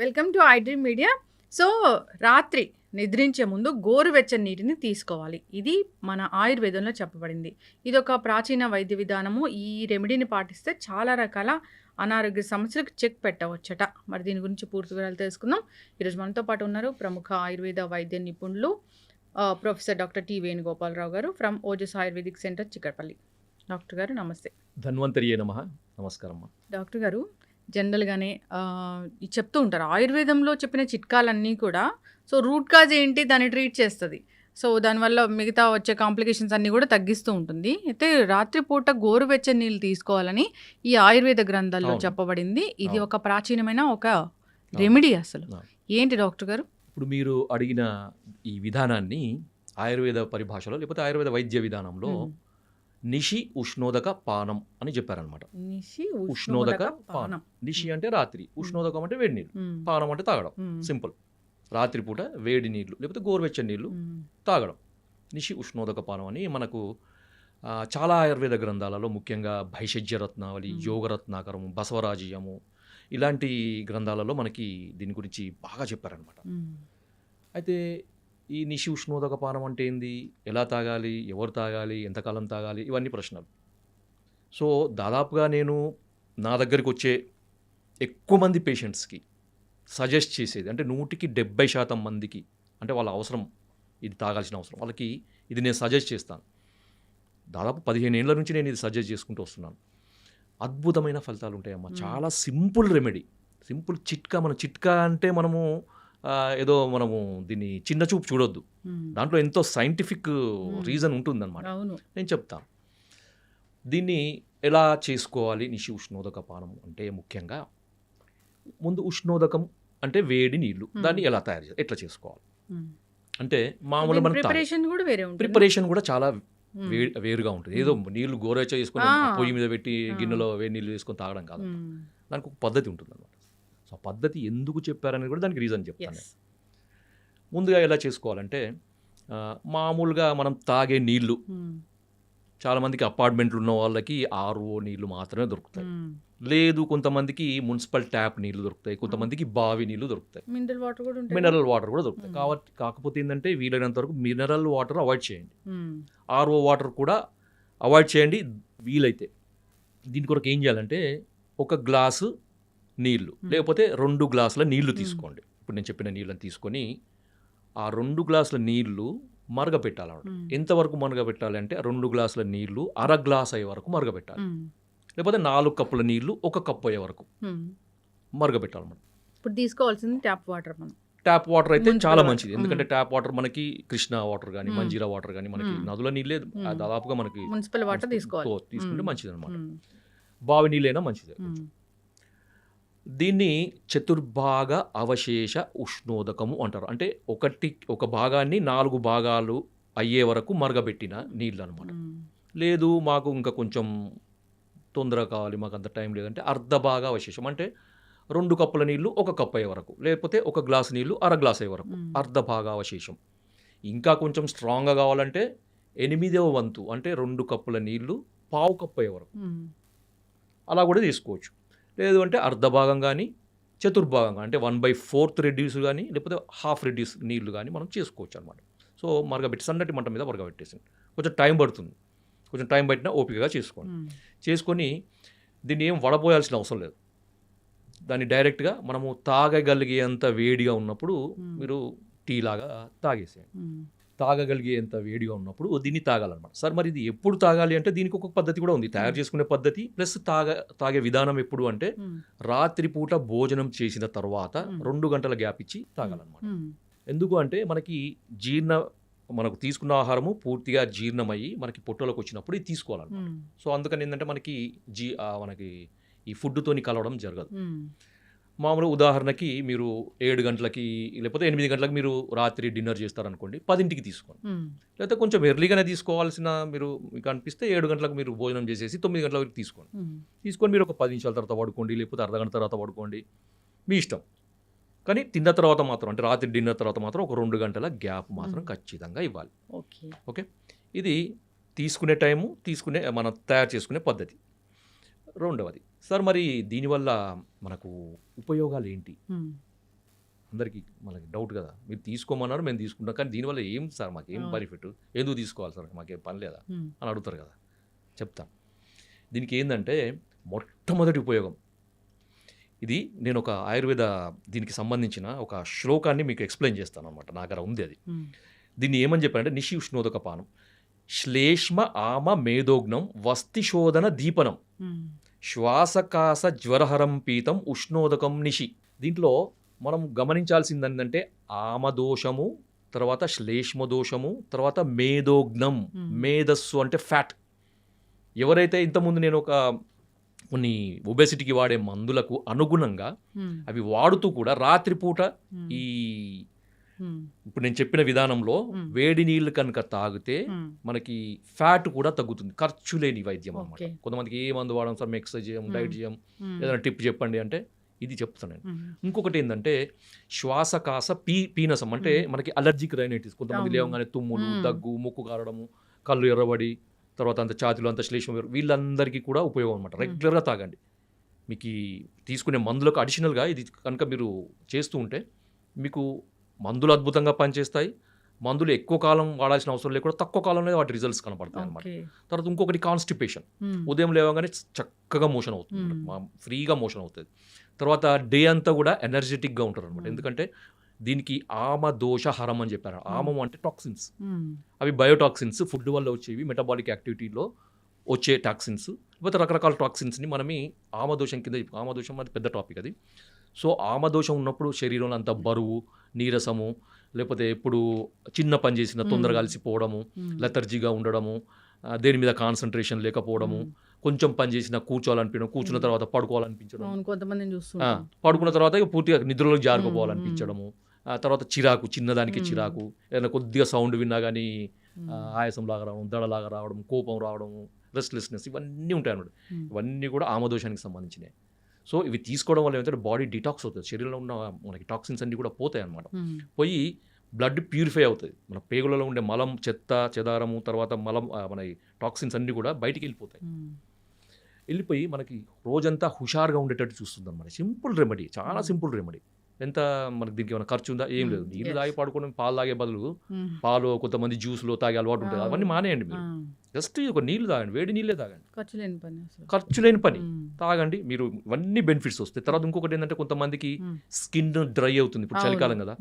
Welcome to iDream media. So రాత్రి నిద్రించే ముందు గోరువెచ్చని నీటిని తీసుకోవాలి. ఇది మన ఆయుర్వేదంలో చెప్పబడింది. ఇది ఒక ప్రాచీన వైద్య విధానము. ఈ రెమెడీని పాటిస్తే చాలా రకాల అనారోగ్య సమస్యలకు చెక్ పెట్టవచ్చట. మరి దీని గురించి పూర్తి వివరాలు తెలుసుకుందాం. ఈరోజు మనతో పాటు ఉన్నారు ప్రముఖ ఆయుర్వేద వైద్య నిపుణులు ప్రొఫెసర్ డాక్టర్ టి వేణుగోపాలరావు గారు from Ojas Ayurvedic centre Chikkadpally. Doctor గారు నమస్తే. ధన్వంతరియే నమ. నమస్కారం డాక్టర్ గారు జనరల్గానే చెప్తూ ఉంటారు ఆయుర్వేదంలో చెప్పిన చిట్కాలన్నీ కూడా సో రూట్ కాజ్ ఏంటి దాన్ని ట్రీట్ చేస్తుంది సో దానివల్ల మిగతా వచ్చే కాంప్లికేషన్స్ అన్నీ కూడా తగ్గిస్తూ ఉంటుంది అయితే రాత్రిపూట గోరువెచ్చని నీళ్ళు తీసుకోవాలని ఈ ఆయుర్వేద గ్రంథాల్లో. చెప్పబడింది ఇది. ఒక ప్రాచీనమైన ఒక రెమెడీ అసలు. ఏంటి డాక్టర్ గారు ఇప్పుడు మీరు అడిగిన ఈ విధానాన్ని ఆయుర్వేద పరిభాషలో లేకపోతే ఆయుర్వేద వైద్య విధానంలో. నిషి ఉష్ణోదక పానం అని చెప్పారనమాట నిషి ఉష్ణోదక పానం నిషి అంటే రాత్రి ఉష్ణోదకం అంటే వేడి నీళ్ళు. పానం అంటే తాగడం. సింపుల్ రాత్రిపూట వేడి నీళ్ళు లేకపోతే గోరువెచ్చని నీళ్ళు. తాగడం నిషి ఉష్ణోదక పానం అని మనకు చాలా ఆయుర్వేద గ్రంథాలలో ముఖ్యంగా భైషజ్య రత్నావళి. యోగరత్నాకరము బసవరాజీయము ఇలాంటి గ్రంథాలలో మనకి దీని గురించి బాగా చెప్పారనమాట. అయితే ఈ నిషి ఉష్ణోదక పానం అంటే ఏంది? ఎలా తాగాలి? ఎవరు తాగాలి? ఎంతకాలం తాగాలి? ఇవన్నీ ప్రశ్నలు. సో దాదాపుగా నేను నా దగ్గరికి వచ్చే ఎక్కువ మంది పేషెంట్స్కి సజెస్ట్ చేసేది అంటే నూటికి డెబ్బై శాతం మందికి అంటే వాళ్ళ అవసరం ఇది తాగాల్సిన అవసరం వాళ్ళకి ఇది నేను సజెస్ట్ చేస్తాను. దాదాపు పదిహేను ఏళ్ళ నుంచి నేను ఇది సజెస్ట్ చేసుకుంటూ వస్తున్నాను. అద్భుతమైన ఫలితాలు ఉంటాయమ్మా. మ్మ్. చాలా సింపుల్ రెమెడీ. సింపుల్ చిట్కా మన చిట్కా అంటే మనము ఏదో మనము దీన్ని చిన్న చూపు చూడొద్దు. దాంట్లో ఎంతో సైంటిఫిక్ రీజన్ ఉంటుందన్నమాట. నేను చెప్తాను దీన్ని ఎలా చేసుకోవాలి? నిషి ఉష్ణోదక పానం అంటే ముఖ్యంగా ముందు ఉష్ణోదకం అంటే వేడి నీళ్ళు. దాన్ని ఎలా తయారు చేయాలి ఎట్లా చేసుకోవాలి. అంటే మామూలు మనం ప్రిపరేషన్ కూడా వేరే ఉంటుంది ప్రిపరేషన్ కూడా చాలా వేరుగా ఉంటుంది. ఏదో నీళ్ళు గోరెచ్చ చేసుకొని. పొయ్యి మీద పెట్టి. గిన్నెలో వేడి నీళ్ళు వేసుకొని తాగడం కాదు. దానికి ఒక పద్ధతి ఉంటుంది అనమాట సో ఆ పద్ధతి ఎందుకు చెప్పారనేది కూడా దానికి రీజన్ చెప్తాను. ముందుగా ఎలా చేసుకోవాలంటే మామూలుగా మనం తాగే నీళ్ళు మ్మ్. చాలామందికి అపార్ట్మెంట్లు ఉన్న వాళ్ళకి ఆర్ఓ నీళ్ళు మాత్రమే దొరుకుతాయి మ్మ్. లేదు కొంతమందికి మున్సిపల్ ట్యాప్ నీళ్ళు దొరుకుతాయి కొంతమందికి బావి నీళ్ళు దొరుకుతాయి మినరల్ వాటర్ కూడా మినరల్ వాటర్ కూడా దొరుకుతాయి. కాబట్టి కాకపోతే ఏంటంటే వీలైనంత వరకు మినరల్ వాటర్ అవాయిడ్ చేయండి. ఆర్ఓ వాటర్ కూడా అవాయిడ్ చేయండి వీలైతే దీని కొరకు ఏం చేయాలంటే ఒక గ్లాసు నీళ్ళు. లేకపోతే రెండు గ్లాసుల నీళ్ళు. తీసుకోండి ఇప్పుడు నేను చెప్పిన నీళ్ళని తీసుకొని ఆ రెండు గ్లాసుల నీళ్ళు మరగపెట్టాలన్నమాట. ఎంతవరకు మరగబెట్టాలి అంటే రెండు గ్లాసుల నీళ్ళు అర గ్లాస్ అయ్యే వరకు మరగబెట్టాలి మ్మ్. లేకపోతే నాలుగు కప్పుల నీళ్ళు ఒక కప్పు అయ్యే వరకు మ్మ్. మరగబెట్టాలన్నమాట ఇప్పుడు తీసుకోవాల్సింది ట్యాప్ వాటర్ మనం ట్యాప్ వాటర్ అయితే చాలా. మంచిది ఎందుకంటే ట్యాప్ వాటర్ మనకి కృష్ణా వాటర్ కానీ. మంజీరా వాటర్ కానీ మనకి. నదుల నీళ్ళే దాదాపుగా మనకి మున్సిపల్ వాటర్ తీసుకోవాలి తీసుకుంటే. మంచిది అనమాట. బావి నీళ్ళైనా మంచిదే. దీన్ని చతుర్భాగ అవశేష ఉష్ణోదకము అంటారు అంటే ఒకటి ఒక భాగాన్ని నాలుగు భాగాలు అయ్యే వరకు మరగబెట్టిన నీళ్ళు అనమాట. లేదు మాకు ఇంకా కొంచెం తొందర కావాలి మాకు అంత టైం లేదంటే అర్ధ భాగ అవశేషం అంటే రెండు కప్పుల నీళ్ళు ఒక కప్పు అయ్యే వరకు లేకపోతే ఒక గ్లాస్ నీళ్ళు అర గ్లాస్ అయ్యే వరకు మ్మ్. అర్ధ భాగ అవశేషం ఇంకా కొంచెం స్ట్రాంగ్గా కావాలంటే ఎనిమిదవ వంతు అంటే రెండు కప్పుల నీళ్ళు పావు కప్పు అయ్యే వరకు. అలా కూడా తీసుకోవచ్చు లేదు అంటే అర్ధ భాగం కానీ చతుర్భాగంగా అంటే వన్ బై ఫోర్త్ రెడ్యూస్ కానీ లేకపోతే హాఫ్ రెడ్యూస్ నీళ్ళు కానీ మనం చేసుకోవచ్చు అనమాట సో మరగబెట్టి సన్నటి మంట మీద మరగబెట్టేసింది కొంచెం టైం పడుతుంది కొంచెం టైం పట్టినా ఓపికగా చేసుకోండి. చేసుకొని దీన్ని ఏం వడపోయాల్సిన అవసరం లేదు దాన్ని డైరెక్ట్గా మనము తాగగలిగేంత వేడిగా ఉన్నప్పుడు. మీరు టీ లాగా తాగేసేయండి. తాగగలిగేంత వేడిగా ఉన్నప్పుడు దీన్ని తాగాలన్నమాట సార్ మరి ఇది ఎప్పుడు తాగాలి అంటే దీనికి ఒక పద్ధతి కూడా ఉంది తయారు చేసుకునే పద్ధతి ప్లస్ తాగ తాగే విధానం ఎప్పుడు అంటే. రాత్రిపూట భోజనం చేసిన తర్వాత. రెండు గంటల గ్యాప్ ఇచ్చి తాగాలన్నమాట. ఎందుకు అంటే మనకి జీర్ణ మనకు తీసుకున్న ఆహారము పూర్తిగా జీర్ణమయ్యి మనకి పొట్టలోకి వచ్చినప్పుడు ఇది తీసుకోవాలన్నమాట. సో అందుకని ఏంటంటే మనకి జీ మనకి ఈ ఫుడ్తోని కలవడం జరగదు మ్మ్. మామూలు ఉదాహరణకి మీరు ఏడు గంటలకి లేకపోతే ఎనిమిది గంటలకు మీరు రాత్రి డిన్నర్ చేస్తారనుకోండి పదింటికి తీసుకోండి. లేకపోతే కొంచెం ఎర్లీగానే తీసుకోవాల్సిన మీరు మీకు అనిపిస్తే ఏడు గంటలకు మీరు భోజనం చేసేసి తొమ్మిది గంటల వరకు తీసుకోండి. తీసుకొని మీరు ఒక పది నిమిషాల తర్వాత పడుకోండి లేకపోతే అర్ధ గంట తర్వాత పడుకోండి మీ ఇష్టం కానీ తిన్న తర్వాత మాత్రం అంటే రాత్రి డిన్నర్ తర్వాత మాత్రం ఒక రెండు గంటల గ్యాప్ మాత్రం. ఖచ్చితంగా ఇవ్వాలి ఓకే ఓకే ఇది తీసుకునే టైము తీసుకునే మనం తయారు చేసుకునే పద్ధతి రెండవది సార్ మరి దీనివల్ల మనకు ఉపయోగాలు ఏంటి. అందరికీ మనకి డౌట్ కదా. మీరు తీసుకోమన్నారు మేము తీసుకుంటాం కానీ దీనివల్ల ఏం సార్ మాకు. బెనిఫిట్? ఎందుకు తీసుకోవాలి సార్? మాకేం పని లేదా? అని అడుగుతారు కదా. చెప్తాను దీనికి ఏంటంటే మొట్టమొదటి ఉపయోగం. ఇది నేను ఒక ఆయుర్వేద దీనికి సంబంధించిన ఒక శ్లోకాన్ని మీకు ఎక్స్ప్లెయిన్ చేస్తాను అనమాట నా దగ్గర ఉంది అది. దీన్ని ఏమని చెప్పారంటే నిషి ఉష్ణోదక పానం. శ్లేష్మ ఆమ మేధోగ్నం వస్తిశోధన దీపనం. శ్వాసకాస జ్వరహరం పీతం ఉష్ణోదకం నిషి. దీంట్లో మనం గమనించాల్సింది ఏంటంటే ఆమదోషము తర్వాత శ్లేష్మ దోషము తర్వాత మేధోగ్నం. మేధస్సు అంటే ఫ్యాట్. ఎవరైతే ఇంతకుముందు నేను ఒక కొన్ని ఒబెసిటీకి వాడే మందులకు అనుగుణంగా అవి వాడుతూ కూడా రాత్రిపూట ఈ ఇప్పుడు నేను చెప్పిన విధానంలో Hmm. వేడి నీళ్ళు కనుక తాగితే ఉమ్, మనకి ఫ్యాట్ కూడా తగ్గుతుంది ఖర్చు లేని వైద్యం అనమాట. కొంతమందికి ఏ మందు వాడడం సార్ ఎక్సర్సైజ్ చేయం Hmm. డైట్ చేయం ఏదైనా టిప్ చెప్పండి అంటే ఇది చెప్తాను నేను ఉమ్, ఇంకొకటి ఏంటంటే శ్వాసకాస పీ పీనసం అంటే Hmm. మనకి అలర్జిక్ రైనైటిస్ కొంతమంది. లేవగానే తుమ్ములు Hmm. దగ్గు ముక్కు కారడము కళ్ళు ఎర్రబడి తర్వాత అంత ఛాతిలో అంత శ్లేషం వీళ్ళందరికీ కూడా ఉపయోగం అనమాట Hmm. రెగ్యులర్గా తాగండి మీకు తీసుకునే మందులకు అడిషనల్గా ఇది కనుక మీరు చేస్తూ ఉంటే మీకు మందులు అద్భుతంగా పనిచేస్తాయి. మందులు ఎక్కువ కాలం వాడాల్సిన అవసరం లేకుండా తక్కువ కాలంలో వాటి రిజల్ట్స్ కనపడతాయి అనమాట తర్వాత ఇంకొకటి కాన్స్టిపేషన్. ఉదయం లేవగానే చక్కగా మోషన్ అవుతుంది ఫ్రీగా మోషన్ అవుతుంది. తర్వాత డే అంతా కూడా ఎనర్జెటిక్గా ఉంటారు అనమాట. ఎందుకంటే దీనికి ఆమ దోష హరం అని చెప్పారు. ఆమం అంటే టాక్సిన్స్. అవి బయోటాక్సిన్స్ ఫుడ్ వల్ల వచ్చేవి మెటబాలిక్ యాక్టివిటీలో వచ్చే టాక్సిన్స్ లేకపోతే రకరకాల టాక్సిన్స్ని మనం ఈ ఆమదోషం కింద చెప్పు- ఆమదోషం అది పెద్ద టాపిక్ అది. సో ఆమదోషం ఉన్నప్పుడు శరీరంలో అంత బరువు నీరసము లేకపోతే ఎప్పుడు చిన్న పని చేసిన తొందరగా మ్మ్. అలసిపోవడము లెథర్జీగా ఉండడము ఆ, దేని మీద కాన్సన్ట్రేషన్ లేకపోవడము కొంచెం పని చేసినా కూర్చోవాలనిపించడం కూర్చున్న. తర్వాత పడుకోవాలనిపించడం. చూస్తుంటాం. పడుకున్న తర్వాత ఇక పూర్తిగా నిద్రలోకి జారుకోపోవాలనిపించడము ఆ తర్వాత చిరాకు చిన్నదానికి. చిరాకు. ఏదైనా కొద్దిగా సౌండ్ విన్నా కానీ ఆయాసం లాగా రావడం దడలాగా రావడం కోపం రావడం రెస్ట్లెస్నెస్ ఇవన్నీ ఉంటాయి అన్నమాట ఇవన్నీ కూడా ఆమదోషానికి సంబంధించినవి సో ఇవి తీసుకోవడం వల్ల ఏమంటే బాడీ డిటాక్స్ అవుతుంది. శరీరంలో ఉన్న మనకి టాక్సిన్స్ అన్నీ కూడా పోతాయి అన్నమాట. ఉమ్, పోయి బ్లడ్ ప్యూరిఫై అవుతుంది. మన పేగులలో ఉండే మలం చెత్త చెదారము తర్వాత మలం మన టాక్సిన్స్ అన్నీ కూడా బయటికి వెళ్ళిపోతాయి. వెళ్ళిపోయి మనకి రోజంతా హుషారుగా ఉండేటట్టు చూస్తుంది అనమాట సింపుల్ రెమెడీ చాలా. Simple remedy. ఎంత మనకి దీనికి ఏమైనా ఖర్చు ఉందా? ఏం లేదు. నీళ్ళు. తాగి పడుకోవడం పాలు తాగే బదులు పాలు కొంతమంది జ్యూస్లో తాగే అలవాటు ఉంటుంది అవును. అవన్నీ మానేయండి మీరు. జస్ట్ ఒక నీళ్ళు తాగండి వేడి నీళ్ళే తాగండి. ఖర్చు లేని పని ఖర్చు లేని పని. తాగండి మీరు ఇవన్నీ బెనిఫిట్స్ వస్తాయి. తర్వాత ఇంకొకటి ఏంటంటే కొంతమందికి స్కిన్ డ్రై అవుతుంది. ఇప్పుడు. చలికాలం కదా.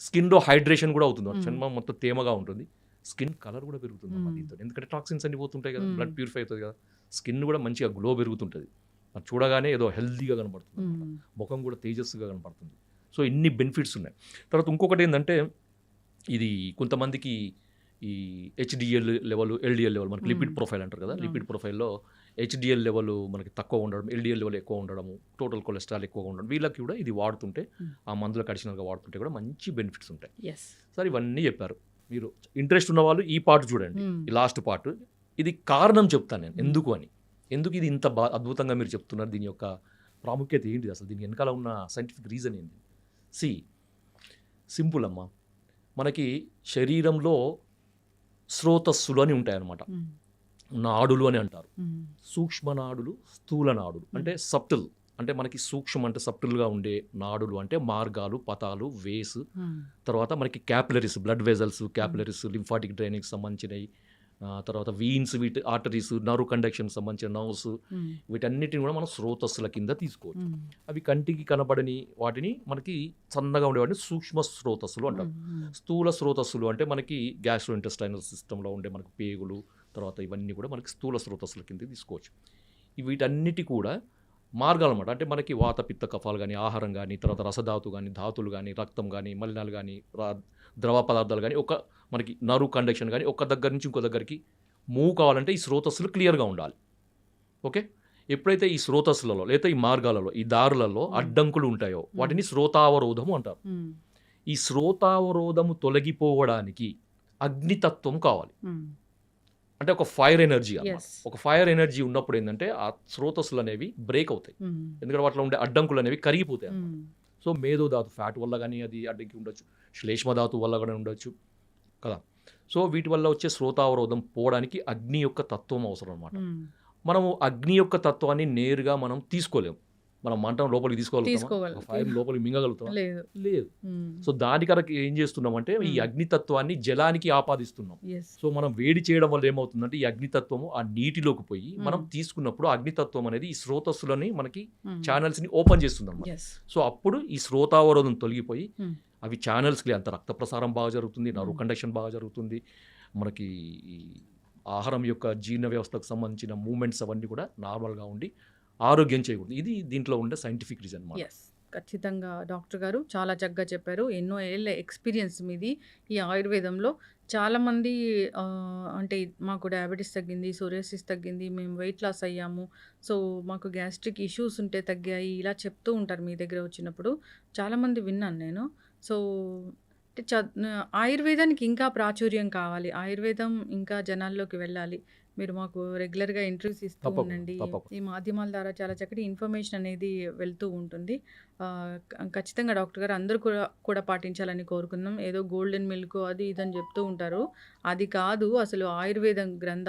స్కిన్లో హైడ్రేషన్ కూడా అవుతుంది. చర్మం మొత్తం తేమగా ఉంటుంది. స్కిన్ కలర్ కూడా పెరుగుతుంది. దీంతో. ఎందుకంటే టాక్సిన్స్ అన్ని పోతుంటాయి కదా. బ్లడ్ ప్యూరిఫై అవుతుంది కదా. స్కిన్ కూడా మంచిగా గ్లో పెరుగుతుంటుంది. అది చూడగానే ఏదో అన్నమాట. ఉమ్, ముఖం కూడా తేజస్సుగా కనపడుతుంది సో ఇన్ని బెనిఫిట్స్ ఉన్నాయి. తర్వాత ఇంకొకటి ఏంటంటే ఇది కొంతమందికి ఈ హెచ్డిఎల్ లెవెల్ ఎల్డిఎల్ లెవెల్ మనకి లిపిడ్. ప్రొఫైల్ అంటారు కదా. లిపిడ్ ప్రొఫైల్లో హెచ్డిఎల్ లెవెల్ మనకి తక్కువ ఉండడం ఎల్డిఎల్ లెవెల్ ఎక్కువ ఉండడము టోటల్ కొలెస్ట్రాల్ ఎక్కువగా ఉండడం వీళ్ళకి కూడా ఇది వాడుతుంటే Mm. ఆ మందులకు అడిషనల్గా వాడుతుంటే కూడా మంచి బెనిఫిట్స్ ఉంటాయి. ఎస్ సార్ ఇవన్నీ చెప్పారు. మీరు ఇంట్రెస్ట్ ఉన్న వాళ్ళు ఈ పార్ట్ చూడండి ఉమ్, ఈ లాస్ట్ పార్ట్ ఇది కారణం చెప్తాను నేను ఎందుకు అని. ఎందుకు ఇది ఇంత బా అద్భుతంగా మీరు చెప్తున్నారు దీని యొక్క ప్రాముఖ్యత ఏంటిది అసలు దీని వెనకాల ఉన్న సైంటిఫిక్ రీజన్ ఏంటి సి సింపుల్ అమ్మా. మనకి శరీరంలో స్రోతస్సులు అని ఉంటాయన్నమాట. నాడులు అని అంటారు. సూక్ష్మ నాడులు స్థూల నాడులు. అంటే సప్టిల్. అంటే మనకి సూక్ష్మ అంటే సప్టిల్గా ఉండే నాడులు అంటే మార్గాలు పతాలు వేస్. తర్వాత మనకి capillaries blood vessels capillaries lymphatic draining సంబంధించినవి. తర్వాత వీన్స్ వీటి ఆర్టరీస్ నర్వ్ కండక్షన్ సంబంధించిన నర్వ్స్ వీటన్నిటిని కూడా మనం స్రోతస్సుల కింద తీసుకోవచ్చు. అవి కంటికి కనబడని వాటిని మనకి సన్నగా ఉండేవాటిని సూక్ష్మ స్రోతస్సులు అంటారు. స్థూల స్రోతస్సులు అంటే మనకి గ్యాస్ట్రో ఇంటెస్టైనల్ సిస్టంలో ఉండే మనకి పేగులు తర్వాత ఇవన్నీ కూడా మనకి స్థూల స్రోతస్సుల కింద తీసుకోవచ్చు. వీటన్నిటి కూడా మార్గాలు అన్నమాట. అంటే మనకి వాత పిత్త కఫాలు కానీ ఆహారం కానీ తర్వాత రసధాతు కానీ ధాతులు కానీ రక్తం కానీ మలినాలు కానీ ద్రవ పదార్థాలు కానీ ఒక మనకి నరు కండక్షన్ కానీ ఒక దగ్గర నుంచి ఇంకో దగ్గరికి మూవ్ కావాలంటే ఈ స్రోతస్సులు క్లియర్గా ఉండాలి. ఓకే? ఎప్పుడైతే ఈ స్రోతస్సులలో లేదా ఈ మార్గాలలో ఈ దారులలో. అడ్డంకులు ఉంటాయో వాటిని స్రోతావరోధము అంటారు. ఈ స్రోతావరోధము తొలగిపోవడానికి అగ్నితత్వం కావాలి. అంటే ఒక ఫైర్ ఎనర్జీ అన్నమాట. ఒక ఫైర్ ఎనర్జీ ఉన్నప్పుడు ఏంటంటే ఆ స్రోతస్సులు అనేవి బ్రేక్ అవుతాయి. ఉమ్, ఎందుకంటే వాటిలో ఉండే అడ్డంకులు అనేవి కరిగిపోతాయి అన్నమాట. ఉమ్, సో మేధో ధాతు ఫ్యాట్ వల్ల కానీ అది అడ్డంకి ఉండొచ్చు. శ్లేష్మ ధాతు వల్ల కూడా ఉండొచ్చు. కదా? సో వీటి వల్ల వచ్చే స్రోతావరోధం పోవడానికి అగ్ని యొక్క తత్వం అవసరం అనమాట ఉమ్, మనము అగ్ని యొక్క తత్వాన్ని నేరుగా మనం తీసుకోలేము. మనం మంటం లోపలికి తీసుకోగలుగుతాం తీసుకోగలం. ఫైర్ లోపలికి మింగగలుగుతాం లేదు లేదు. సో దాని కనుక ఏం చేస్తున్నామంటే ఈ మ్మ్. అగ్నితత్వాన్ని జలానికి ఆపాదిస్తున్నాం సో మనం వేడి చేయడం వల్ల ఏమవుతుందంటే ఈ అగ్నితత్వము ఆ నీటిలోకి పోయి మనం. తీసుకున్నప్పుడు అగ్నితత్వం అనేది ఈ స్రోతస్సులని మనకి. ఛానల్స్ని ఓపెన్ చేస్తుంది సో అప్పుడు ఈ శ్రోతావరోధం తొలగిపోయి. అవి ఛానల్స్కి అంత రక్త ప్రసారం బాగా జరుగుతుంది మ్మ్. కండక్షన్ బాగా జరుగుతుంది మనకి ఈ ఆహారం యొక్క జీర్ణ వ్యవస్థకు సంబంధించిన మూమెంట్స్ అవన్నీ కూడా నార్మల్గా ఉండి ఆరోగ్యం చేయకూడదు. ఇది దీంట్లో ఉండే సైంటిఫిక్ రీజన్ అన్నమాట. ఖచ్చితంగా డాక్టర్ గారు చాలా చక్కగా చెప్పారు. ఎన్నో ఏళ్ళ ఎక్స్పీరియన్స్ మీది ఈ ఆయుర్వేదంలో. చాలామంది అంటే మాకు డయాబెటీస్ తగ్గింది సోరియాసిస్ తగ్గింది మేము వెయిట్ లాస్ అయ్యాము. సో మాకు గ్యాస్ట్రిక్ ఇష్యూస్ ఉంటే తగ్గాయి ఇలా చెప్తూ ఉంటారు మీ దగ్గర వచ్చినప్పుడు. చాలామంది విన్నాను నేను. సో అంటే చ- ఆయుర్వేదానికి ఇంకా ప్రాచుర్యం కావాలి. ఆయుర్వేదం ఇంకా జనాల్లోకి వెళ్ళాలి. మీరు మాకు రెగ్యులర్గా ఇంటర్వ్యూస్ ఇస్తూ ఉండండి. ఈ మాధ్యమాల ద్వారా చాలా చక్కటి ఇన్ఫర్మేషన్ అనేది వెళ్తూ ఉంటుంది. ఖచ్చితంగా డాక్టర్ గారు అందరూ కూడా కూడా పాటించాలని కోరుకుందాం. ఏదో గోల్డెన్ మిల్క్ అది ఇది అని చెప్తూ ఉంటారు. అది కాదు అసలు ఆయుర్వేదం గ్రంథ